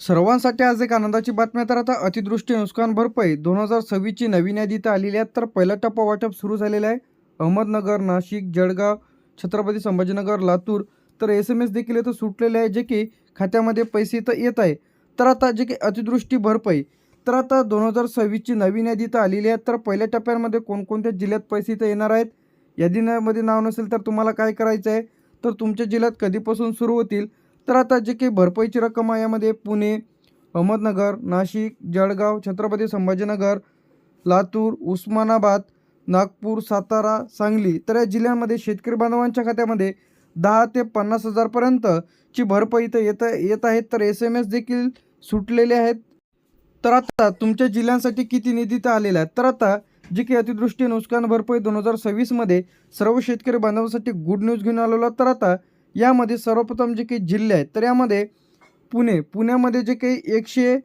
सर्वांसाठी आज एक आनंदाची बातमी तर आता अतिदृष्टी नुकसान भरपाई. दोन हजार सव्वीसची नवीन यादी तर आलेली आहे. तर पहिला टप्पा वाटप सुरू झालेला आहे. अहमदनगर नाशिक जळगाव छत्रपती संभाजीनगर लातूर. तर एस एम एस देखील इथं सुटलेले आहे जे की खात्यामध्ये पैसे इथं येत आहे. तर आता जे की अतिदृष्टी भरपाई. तर आता दोन हजार सव्वीसची नवीन यादी तर आलेली आहे. तर पहिल्या टप्प्यामध्ये कोणकोणत्या जिल्ह्यात पैसे इथं येणार आहेत? यादीमध्ये नाव नसेल तर तुम्हाला काय करायचं आहे? तर तुमच्या जिल्ह्यात कधीपासून सुरू होतील? तर आता जे काही भरपाईची रक्कम आहे यामध्ये पुणे अहमदनगर नाशिक जळगाव छत्रपती संभाजीनगर लातूर उस्मानाबाद नागपूर सातारा सांगली तर या जिल्ह्यांमध्ये शेतकरी बांधवांच्या खात्यामध्ये दहा ते पन्नास हजारपर्यंतची भरपाई इथं येत येत आहेत. तर एस एम एस देखील सुटलेले आहेत. तर आता तुमच्या जिल्ह्यांसाठी किती निधी इथं आलेला आहे? तर आता जी काही अतिदृष्टी नुकसान भरपाई दोन हजार सव्वीसमध्ये सर्व शेतकरी बांधवांसाठी गुड न्यूज घेऊन आलेलो तर आता यामध्ये सर्वप्रथम जे काही जिल्हे आहेत तर यामध्ये पुणे. पुण्यामध्ये जे काही एकशे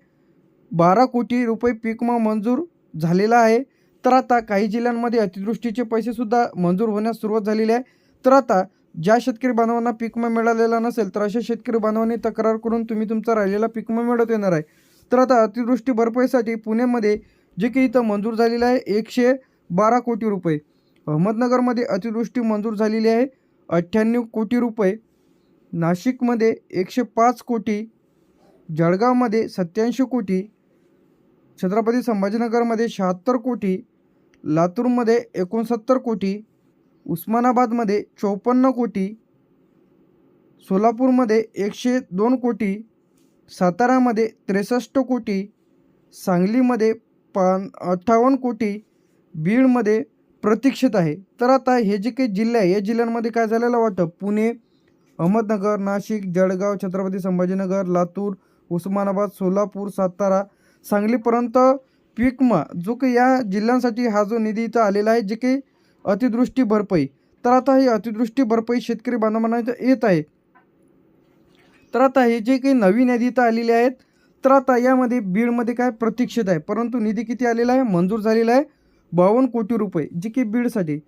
बारा कोटी रुपये पीक मंजूर झालेला आहे. तर आता काही जिल्ह्यांमध्ये अतिवृष्टीचे पैसेसुद्धा मंजूर होण्यास सुरुवात झालेली आहे. तर आता ज्या शेतकरी बांधवांना पीक मिळालेला नसेल तर अशा शेतकरी बांधवांनी तक्रार करून तुम्ही तुमचा राहिलेला पीक मिळवत येणार आहे. तर आता अतिवृष्टी भरपाईसाठी पुण्यामध्ये जे काही इथं मंजूर झालेलं आहे एकशे बारा कोटी रुपये. अहमदनगरमध्ये अतिवृष्टी मंजूर झालेली आहे. अठ्ठ्याण्णव कोटी रुपये. नाशिकमध्ये एकशे पाच कोटी. जळगावमध्ये सत्याऐंशी कोटी. छत्रपती संभाजीनगरमध्ये शहात्तर कोटी. लातूरमध्ये एकोणसत्तर कोटी. उस्मानाबादमध्ये चौपन्न कोटी. सोलापूरमध्ये एकशे दोन कोटी. सातारामध्ये त्रेसष्ट कोटी. सांगलीमध्ये पान अठ्ठावन्न कोटी. बीडमध्ये प्रतीक्षित आहे. तर आता हे जे काही जिल्हे आहे या जिल्ह्यांमध्ये काय झालेलं वाटतं? पुणे अहमदनगर नाशिक जळगाव छत्रपती संभाजीनगर लातूर उस्मानाबाद सोलापूर सातारा सांगलीपर्यंत पिकमा जो काही या जिल्ह्यांसाठी हा जो निधी इथं आलेला आहे जे काही अतिवृष्टी भरपाई. तर आता ही अतिवृष्टी भरपाई शेतकरी बांधवांना इथं येत आहे. तर आता हे जे काही नवीन निधी इथं आलेले आहेत तर आता यामध्ये बीडमध्ये काय प्रतीक्षित आहे? परंतु निधी किती आलेला आहे? मंजूर झालेला आहे. बावन्न कोटी रुपये जे की बीडसाठी.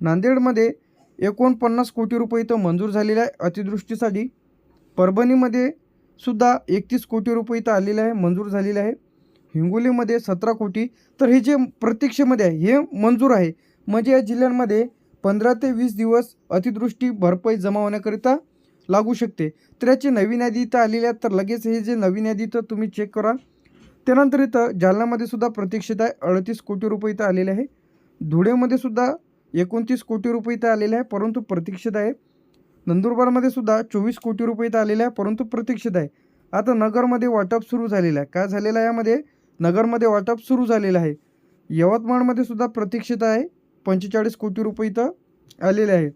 नांदेडमध्ये एकोणपन्नास कोटी रुपये इथं मंजूर झालेले आहे. अतिदृष्टीसाठी परभणीमध्ये सुद्धा एकतीस कोटी रुपये इथं आलेले आहे मंजूर झालेले आहे. हिंगोलीमध्ये सतरा कोटी. तर हे जे प्रतीक्षेमध्ये आहे हे मंजूर आहे. म्हणजे या जिल्ह्यांमध्ये पंधरा ते वीस दिवस अतिदृष्टी भरपाई जमा होण्याकरिता लागू शकते. तर याची नवीन यादी इथं आलेली आहे. तर लगेच हे जे नवीन यादी इथं तुम्ही चेक करा. त्यानंतर इथं जालन्यामध्ये सुद्धा प्रतीक्षित आहे अडतीस कोटी रुपये इथं आलेले आहे. धुळेमध्ये सुद्धा एकोणतीस कोटी रुपये इथं आलेले आहे परंतु प्रतीक्षित आहे. नंदुरबारमध्ये सुद्धा चोवीस कोटी रुपये इथं आलेले आहे परंतु प्रतीक्षित आहे. आता नगरमध्ये वाटप सुरू झालेलं आहे. काय झालेलं आहे यामध्ये? नगरमध्ये वाटप सुरू झालेलं आहे. यवतमाळमध्ये सुद्धा प्रतीक्षित आहे पंचेचाळीस कोटी रुपये इथं आलेले आहे.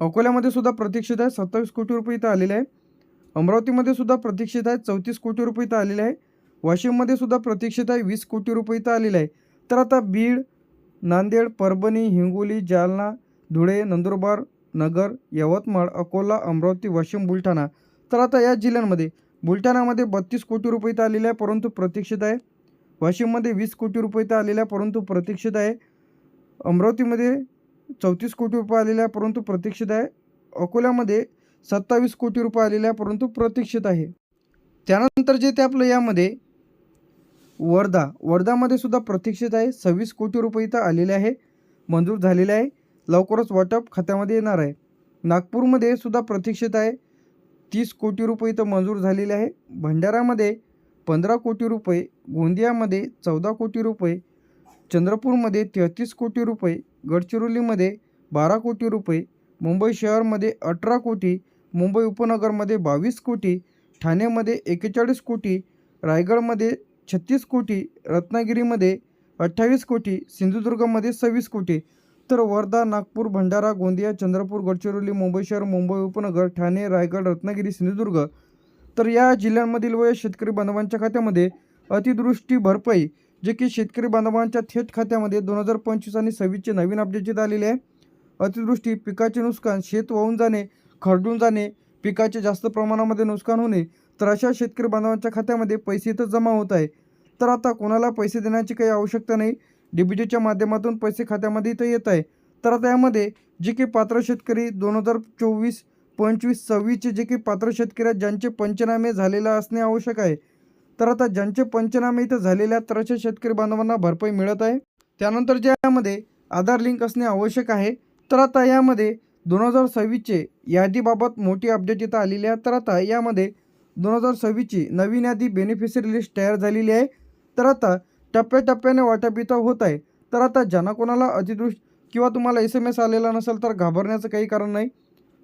अकोल्यामध्ये सुद्धा प्रतीक्षित आहे सत्तावीस कोटी रुपये इथं आलेले आहे. अमरावतीमध्ये सुद्धा प्रतीक्षित आहे. चौतीस कोटी रुपये इथं आलेले आहे. वाशिममध्ये सुद्धा प्रतीक्षित आहे. वीस कोटी रुपये इथं आलेले आहे. तर आता बीड नांदेड परभणी हिंगोली जालना धुळे नंदुरबार नगर यवतमाळ अकोला अमरावती वाशिम बुलढाणा. तर आता या जिल्ह्यांमध्ये बुलढाणामध्ये बत्तीस कोटी रुपये इथं आलेले आहे परंतु प्रतीक्षित आहे. वाशिममध्ये वीस कोटी रुपये इथं आलेले आहे परंतु प्रतीक्षित आहे. अमरावतीमध्ये चौतीस कोटी रुपये आलेले आहे परंतु प्रतीक्षित आहे. अकोल्यामध्ये सत्तावीस कोटी रुपये आलेले आहे परंतु प्रतीक्षित आहे. त्यानंतर जे ते आपलं यामध्ये वर्धा वर्धामध्ये सुद्धा प्रतीक्षित आहे. सव्वीस कोटी रुपये इथं आलेले आहे मंजूर झालेले आहे. लवकरच वाटप खात्यामध्ये येणार आहे. नागपूरमध्ये सुद्धा प्रतीक्षित आहे तीस कोटी रुपये इथं मंजूर झालेले आहे. भंडारामध्ये पंधरा कोटी रुपये गोंदियामध्ये चौदा कोटी रुपये चंद्रपूरमध्ये तेहतीस कोटी रुपये गडचिरोलीमध्ये बारा कोटी रुपये मुंबई शहरमध्ये अठरा कोटी मुंबई उपनगरमध्ये बावीस कोटी ठाण्यामध्ये एकेचाळीस कोटी रायगडमध्ये छत्तीस कोटी रत्नागिरीमध्ये अठ्ठावीस कोटी सिंधुदुर्गमध्ये सव्वीस कोटी. तर वर्धा नागपूर भंडारा गोंदिया चंद्रपूर गडचिरोली मुंबई शहर मुंबई उपनगर ठाणे रायगड रत्नागिरी सिंधुदुर्ग. तर या जिल्ह्यांमधील व या शेतकरी बांधवांच्या खात्यामध्ये अतिदृष्टी भरपाई जे की शेतकरी बांधवांच्या थेट खात्यामध्ये दोन हजार पंचवीस आणि सव्वीसचे नवीन अपडेट आलेले आहे. अतिदृष्टी पिकाचे नुकसान शेत वाहून जाणे खरडून जाणे पिकाचे जास्त प्रमाणामध्ये नुकसान होणे तर अशा शेतकरी बांधवांच्या खात्यामध्ये पैसे इथं जमा होत आहे. तर आता कोणाला पैसे देण्याची काही आवश्यकता नाही. डीबीटीच्या माध्यमातून पैसे खात्यामध्ये इथं येत आहे. तर आता यामध्ये जे काही पात्र शेतकरी दोन हजार चोवीस पंचवीस सव्वीसचे जे काही पात्र शेतकरी आहेत ज्यांचे पंचनामे झालेले असणे आवश्यक आहे. तर आता ज्यांचे पंचनामे इथं झालेले आहेत तर अशा शेतकरी बांधवांना भरपाई मिळत आहे. त्यानंतर ज्यामध्ये आधार लिंक असणे आवश्यक आहे. तर आता यामध्ये दोन हजार सव्वीसचे यादीबाबत मोठी अपडेट इथं आलेली आहे. तर आता यामध्ये दोन हजार सव्वीसची नवीन यादी बेनिफिशरी लिस्ट तयार झालेली आहे. तर आता टप्प्याटप्प्याने वाटप इथं होत आहे. तर आता ज्यांना कोणाला अतिदृष्ट किंवा तुम्हाला एस एम एस आलेला नसेल तर घाबरण्याचं काही कारण नाही.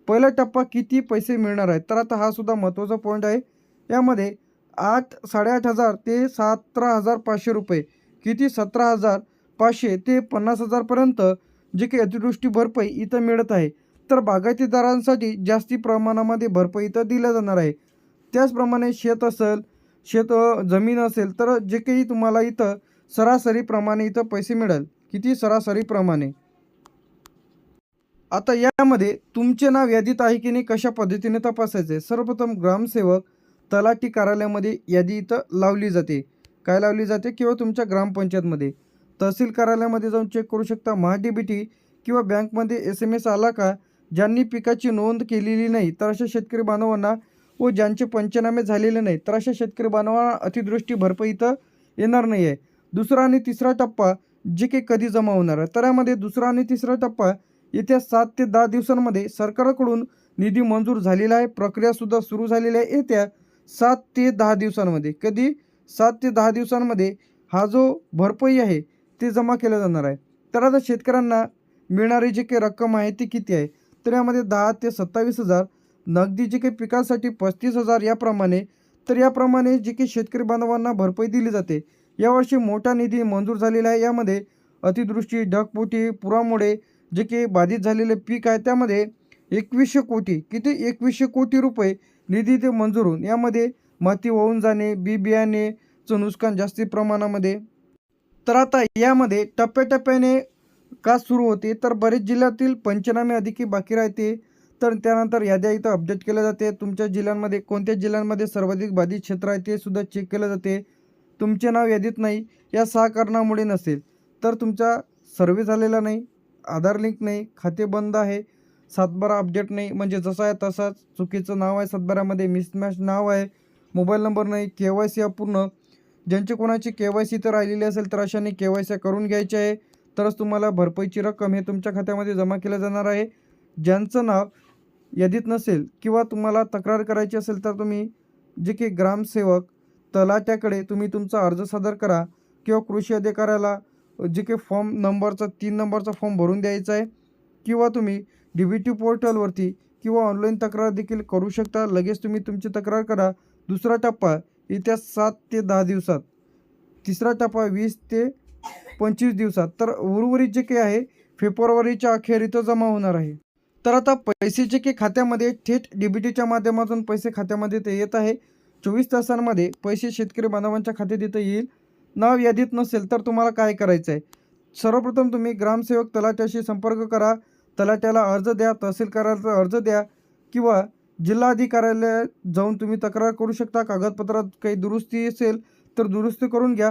पहिला टप्पा किती पैसे मिळणार आहेत तर आता हा सुद्धा महत्त्वाचा पॉईंट आहे. यामध्ये आठ साडेआठ हजार ते सतरा हजार पाचशे रुपये किती सतरा हजार पाचशे ते पन्नास हजारपर्यंत जे काही अतिवृष्टी भरपाई इथं मिळत आहे. तर बागायतीदारांसाठी जास्ती प्रमाणामध्ये भरपाई इथं दिल्या जाणार आहे. त्याचप्रमाणे शेत असेल शेत जमीन असेल तर जे काही तुम्हाला इथं सरासरीप्रमाणे इथं पैसे मिळेल. किती सरासरीप्रमाणे आता यामध्ये तुमचे नाव यादीत आहे की नाही कशा पद्धतीने तपासायचे? सर्वप्रथम ग्रामसेवक तलाठी कार्यालयामध्ये यादी इथं लावली जाते. काय लावली जाते? किंवा तुमच्या ग्रामपंचायतमध्ये. तहसील कार्यालयामध्ये जाऊन चेक करू शकता. महा डी बी टी किंवा बँकमध्ये एस एम एस आला का? ज्यांनी पिकाची नोंद केलेली नाही तर अशा शेतकरी बांधवांना व ज्यांचे पंचनामे झालेले नाही तर अशा शेतकरी बांधवांना अतिदृष्टी भरपाई इथं येणार नाही आहे दुसरा आणि तिसरा टप्पा जे काही कधी जमा होणार आहे तर यामध्ये दुसरा आणि तिसरा टप्पा येत्या सात ते दहा दिवसांमध्ये सरकारकडून निधी मंजूर झालेला आहे प्रक्रियासुद्धा सुरू झालेली आहे येत्या सात ते दहा दिवसांमध्ये. कधी? सात ते दहा दिवसांमध्ये हा जो भरपाई आहे ते जमा केला जाणार आहे. तर आता शेतकऱ्यांना मिळणारी जी काही रक्कम आहे ती किती आहे? तर यामध्ये दहा ते सत्तावीस हजार नगदी जे काही पिकांसाठी पस्तीस हजार याप्रमाणे. तर याप्रमाणे जे काही शेतकरी बांधवांना भरपाई दिली जाते यावर्षी मोठा निधी मंजूर झालेला आहे. यामध्ये अतिदृष्टी ढगपोटी पुरामुळे जे काही बाधित झालेले पीक आहे त्यामध्ये एकवीसशे कोटी किती? एकवीसशे कोटी रुपये निधी ते मंजूर होऊन यामध्ये माती वाहून जाणे बी बियाणेचं नुकसान जास्ती प्रमाणामध्ये. तर आता यामध्ये टप्प्याटप्प्याने का सुरू होते? तर बरेच जिल्ह्यातील पंचनामे अधिकी बाकी राहते. तर त्यानंतर याद्या इथं अपडेट केल्या जाते. तुमच्या जिल्ह्यांमध्ये कोणत्या जिल्ह्यांमध्ये सर्वाधिक बाधित क्षेत्र आहे ते सुद्धा चेक केलं जाते. तुमचे नाव यादीत नाही. या सहा कारणामुळे नसेल. तर तुमचा सर्वे झालेला नाही. आधार लिंक नाही. खाते बंद आहे. सातबारा अपडेट नाही. म्हणजे जसा आहे तसाच चुकीचं नाव आहे सातबारामध्ये मिसमॅच नाव आहे. मोबाईल नंबर नाही. के वाय सी अपूर्ण. ज्यांची कोणाची के वाय सी तर राहिलेली असेल तर अशाने के वाय सी करून घ्यायची आहे. तरच तुम्हाला भरपाईची रक्कम हे तुमच्या खात्यामध्ये जमा केलं जाणार आहे. ज्यांचं नाव यादीत नसेल किंवा तुम्हाला तक्रार करायची असेल तर तुम्ही जे की ग्रामसेवक तलाट्याकडे तुम्ही तुमचा अर्ज सादर करा किंवा कृषी अधिकाऱ्याला जे काही फॉर्म नंबरचा तीन नंबरचा फॉर्म भरून द्यायचा आहे. किंवा तुम्ही डी बी टी पोर्टलवरती किंवा ऑनलाईन तक्रार देखील करू शकता. लगेच तुम्ही तुमची तक्रार करा. दुसरा टप्पा येत्या सात ते दहा दिवसात. तिसरा टप्पा वीस ते पंचवीस दिवसात. तर उर्वरित जे काही आहे फेब्रुवारीच्या अखेर इथं जमा होणार आहे. तर आता पैसे जे काही खात्यामध्ये थेट डीबीटीच्या माध्यमातून पैसे खात्यामध्ये ते येत आहे. चोवीस तासांमध्ये पैसे शेतकरी बांधवांच्या खात्यात इथं येईल. नाव यादीत नसेल तर तुम्हाला काय करायचं आहे? सर्वप्रथम तुम्ही ग्रामसेवक तलाट्याशी संपर्क करा. तलाट्याला अर्ज द्या तहसील अर्ज द्या किंवा जिल्हाधिकाऱ्याला जाऊन तुम्ही तक्रार करू शकता. कागदपत्रात काही दुरुस्ती असेल तर दुरुस्ती करून घ्या.